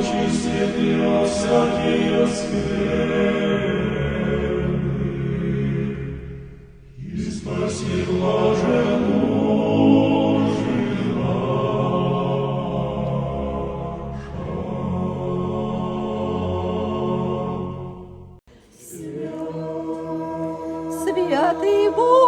очистит его всякие скверны. И спаси блаженную, Святый Бог!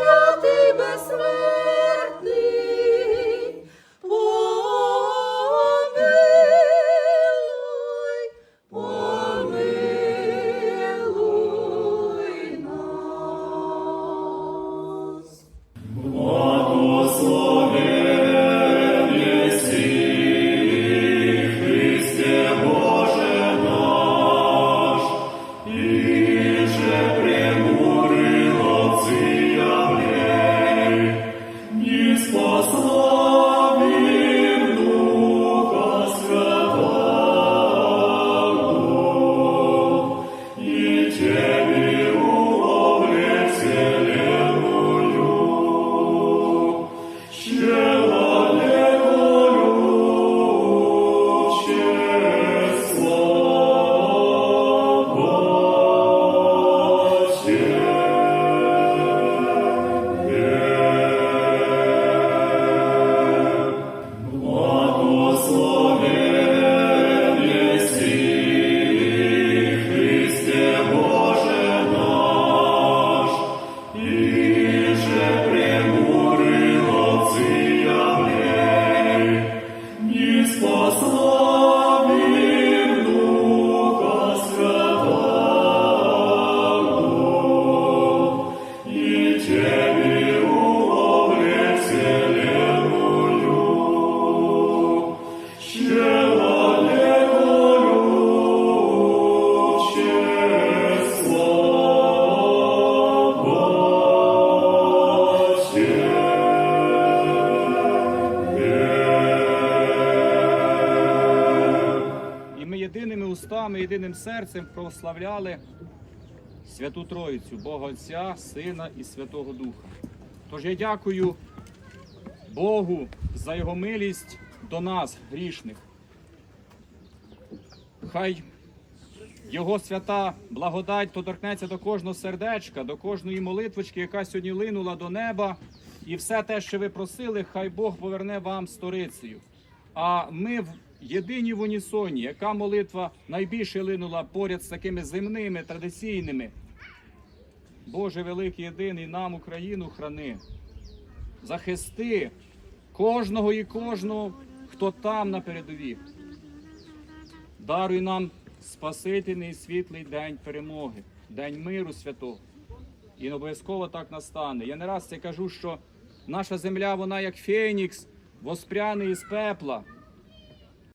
Святий безсмертний, І устами, єдиним серцем прославляли Святу Троїцю, Бога Отця, Сина і Святого Духа. Тож я дякую Богу за Його милість до нас, грішних. Хай Його свята благодать доторкнеться до кожного сердечка, до кожної молитвочки, яка сьогодні линула до неба. І все те, що ви просили, хай Бог поверне вам сторицею. А ми єдині в унісоні, яка молитва найбільше линула поряд з такими земними, традиційними. Боже великий єдиний нам Україну храни. Захисти кожного і кожного, хто там на передовій. Даруй нам спасительний світлий день перемоги, день миру святого. І не обов'язково так настане. Я не раз це кажу, що наша земля, вона як фенікс, воспряний із пепла.